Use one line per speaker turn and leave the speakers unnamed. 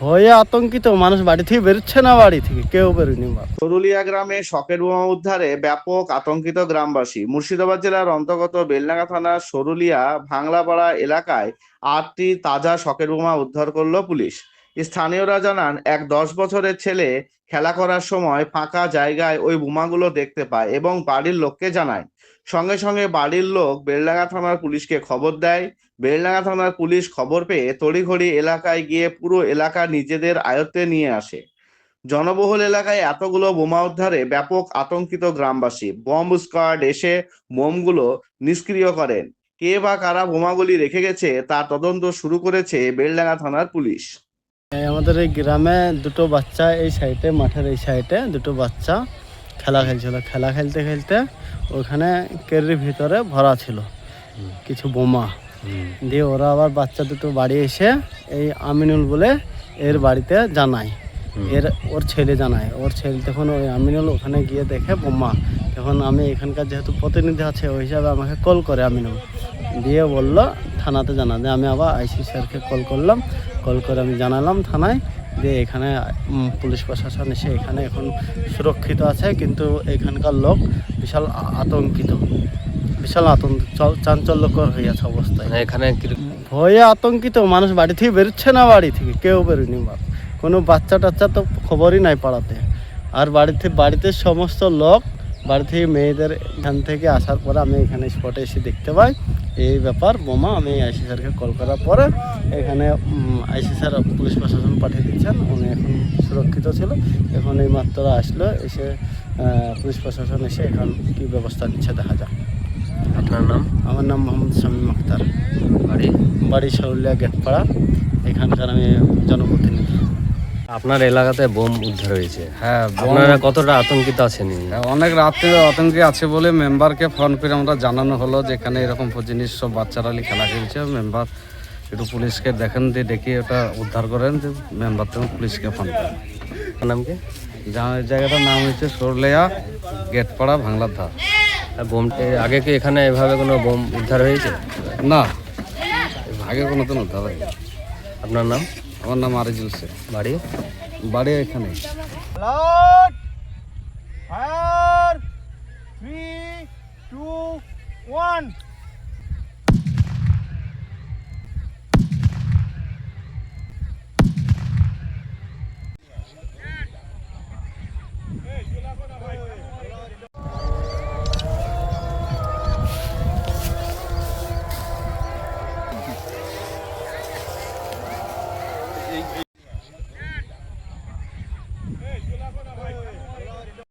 ভয়ে আতঙ্কিত, মানুষ বাড়ি থেকে বেরোচ্ছে না বাড়ি থেকে, কেউ বেরোয়নি
তরুলিয়া গ্রামে শখের বোমা উদ্ধারে ব্যাপক আতঙ্কিত গ্রামবাসী। মুর্শিদাবাদ জেলার অন্তর্গত বেলনাগা থানার সরুলিয়া ভাংলাপাড়া এলাকায় আটটি তাজা শকের বোমা উদ্ধার করল পুলিশ। স্থানীয়রা জানান, এক দশ বছরের ছেলে খেলা করার সময় ফাঁকা জায়গায় ওই বোমাগুলো দেখতে পায় এবং বাড়ির লোককে জানায়। সঙ্গে সঙ্গে বাড়ির লোক বেলডাঙ্গা থানার পুলিশকে খবর দেয়। বেলডাঙ্গা থানার পুলিশ খবর পেয়ে তড়িঘড়ি এলাকায় গিয়ে পুরো এলাকা নিজেদের আয়ত্তে নিয়ে আসে। জনবহুল এলাকায় এতগুলো বোমা উদ্ধারে ব্যাপক আতঙ্কিত গ্রামবাসী। বম্ব স্কোয়াড এসে বোমগুলো নিষ্ক্রিয় করেন। কে বা কারা বোমাগুলি রেখে গেছে তার তদন্ত শুরু করেছে বেলডাঙ্গা থানার পুলিশ।
আমাদের এই গ্রামে দুটো বাচ্চা এই সাইডে মাঠের এই সাইডে দুটো বাচ্চা খেলা খেলছিল। খেলা খেলতে খেলতে ওখানে কেরির ভিতরে ভরা ছিল কিছু বোমা। দিয়ে ওরা আবার বাচ্চা দুটো বাড়ি এসে এই আমিনুল বলে এর বাড়িতে জানায়। এর ওর ছেলে জানায়। ওর ছেলে তখন ওই আমিনুল ওখানে গিয়ে দেখে বোমা। তখন আমি এখানকার যেহেতু প্রতিনিধি আছে ওই হিসাবে আমাকে কল করে আমিনুল। দিয়ে বলল থানাতে জানাতে আমি আবার আইসি স্যারকে কল করলাম। কল করে আমি জানালাম থানায় দিয়ে এখানে পুলিশ প্রশাসন এসে এখানে এখন সুরক্ষিত আছে কিন্তু এখানকার লোক বিশাল আতঙ্কিত। বিশাল আতঙ্ক চাঞ্চল্যকর হয়ে আছে অবস্থায়।
মানে এখানে
ভয়ে আতঙ্কিত মানুষ বাড়ি থেকে বেরোচ্ছে না বাড়ি থেকে কেউ বেরোয়নি কোনো বাচ্চা টাচ্চা তো খবরই নাই পাড়াতে। আর বাড়িতে বাড়িতে সমস্ত লোক বাড়ি থেকে মেয়েদের এখান থেকে আসার পরে আমি এখানে স্পটে এসে দেখতে পাই। এই ব্যাপার বোমা আমি আইসি স্যারকে কল করার পরে এখানে আইসি স্যার পুলিশ প্রশাসন পাঠিয়ে দিচ্ছেন। উনি এখন সুরক্ষিত ছিল। এখন এই মাত্র আসলো এসে পুলিশ প্রশাসন এসে এখন কী ব্যবস্থা নিচ্ছে দেখা যাক।
আপনার নাম?
আমার নাম মোহাম্মদ শামীম আখতার।
বাড়ি?
বাড়ি সরুলিয়া গেটপাড়া। এখানকার আমি জনপ্রতিনিধি।
আপনার এলাকাতে বোম উদ্ধার হয়েছে।
হ্যাঁ
আপনারা কতটা আতঙ্কিত আছেন
হ্যাঁ, অনেক রাত্রে আতঙ্কে আছে বলে মেম্বারকে ফোন করে আমরা জানানো হলো যে এখানে এরকম জিনিস সব বাচ্চারা খেলা খেলছে। মেম্বার একটু পুলিশকে দেখেন দিয়ে ডেকে ওটা উদ্ধার করেন যে মেম্বার তখন পুলিশকে ফোন করেন।
নাম কি?
যা- জায়গাটার নাম হচ্ছে সরলেয়া গেটপাড়া ভাংলার ধার।
আর বোম আগে কি এখানে এভাবে কোনো বোম উদ্ধার হয়েছে?
না আগে কোনো দিন উদ্ধার হয়নি।
আপনার নাম?
আমার নাম আরিজুল শেখ
বাড়ি?
বাড়ি এখানে।